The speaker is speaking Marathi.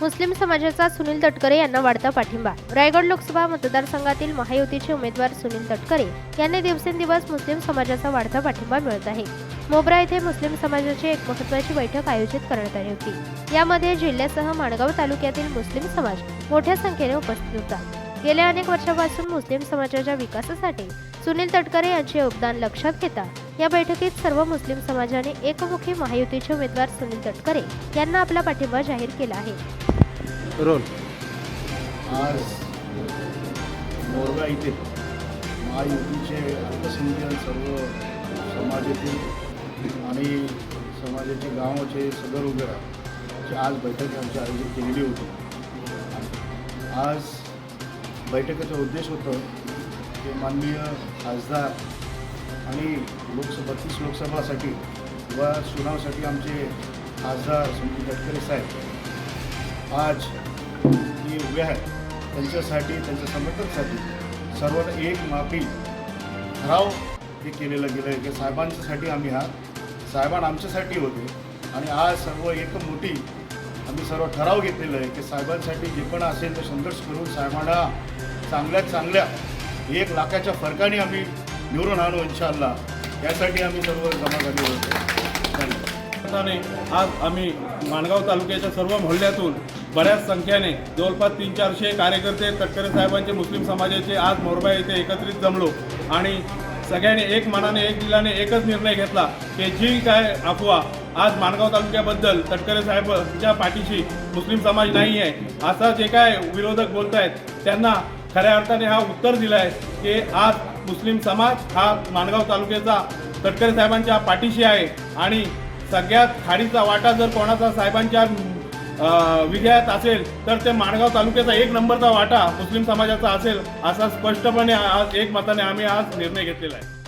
मुस्लिम समाजाचा सुनील तटकरे यांना वाढता पाठिंबा. रायगड लोकसभा मतदारसंघातील महायुतीचे उमेदवार सुनील तटकरे यांनी दिवसेंदिवस मुस्लिम समाजाचा वाढता पाठिंबा मिळत आहे. मोगरा येथे मुस्लिम समाजाची एक महत्वाची बैठक आयोजित करण्यात आली होती. यामध्ये जिल्ह्यासह माणगाव तालुक्यातील मुस्लिम समाज मोठ्या संख्येने उपस्थित होता. गेल्या अनेक वर्षापासून मुस्लिम समाजाच्या विकासासाठी सुनील तटकरे यांचे योगदान लक्षात घेता या बैठकीत सर्व मुस्लिम समाजाने एकमुखी महायुतीचे उमेदवार सुनील तटकरे यांना आपला पाठिंबा जाहीर केला आहे. रोल. आज मोरगा इथे महायुतीचे अल्पसंख्याक सर्व समाजातील आणि समाजाचे गावाचे सदर वगैरे आज बैठक आमची आयोजित केलेली होती. आज बैठकीचा उद्देश होतं की माननीय खासदार आणि लोकसभा बत्तीस लोकसभासाठी व सुनावसाठी आमचे खासदार संजय गडकरी साहेब आज जे उभे आहेत. त्यांच्यासाठी त्यांच्या समर्थकसाठी सर्वांना एक माफी ठराव हे केलेलं गेलं आहे की साहेबांच्यासाठी आम्ही हा साहेबां आमच्यासाठी होते. आणि आज सर्व एक मोठी आम्ही सर्व ठराव घेतलेला आहे की साहेबांसाठी जे पण असेल ते संघर्ष करून साहेबांना चांगल्यात चांगल्या एक लाखाच्या फरकाने आम्ही निवडून आणू इन्शाल्ला यासाठी आम्ही सर्व जमा झाली होतो. धन्यवाद. आज आम्ही माणगाव तालुक्याच्या सर्व मोहल्ल्यातून बऱ्याच संख्येने जवळपास तीन चारशे कार्यकर्ते तटकरे साहेबांचे मुस्लिम समाजाचे आज मोरबा येथे एकत्रित जमलो. आणि सगळ्यांनी एक मनाने एक दिलाने एकच निर्णय घेतला की जी काय अफवा आज माणगाव तालुक्याबद्दल तटकरे साहेबांच्या पाठीशी मुस्लिम समाज नाही आहे असा जे काय विरोधक बोलत आहेत त्यांना खऱ्या अर्थाने हा उत्तर दिला आहे की आज मुस्लिम समाज हा माणगाव तालुक्याचा तटकरे साहेबांच्या पाठीशी आहे. आणि सगळ्यात खाडीचा वाटा जर कोणाचा साहेबांच्या विजयात असेल तर ते माणगाव तालुक्याचा एक नंबरचा वाटा मुस्लिम समाजाचा असेल असा स्पष्टपणे आज एक मताने आम्ही आज निर्णय घेतलेला आहे.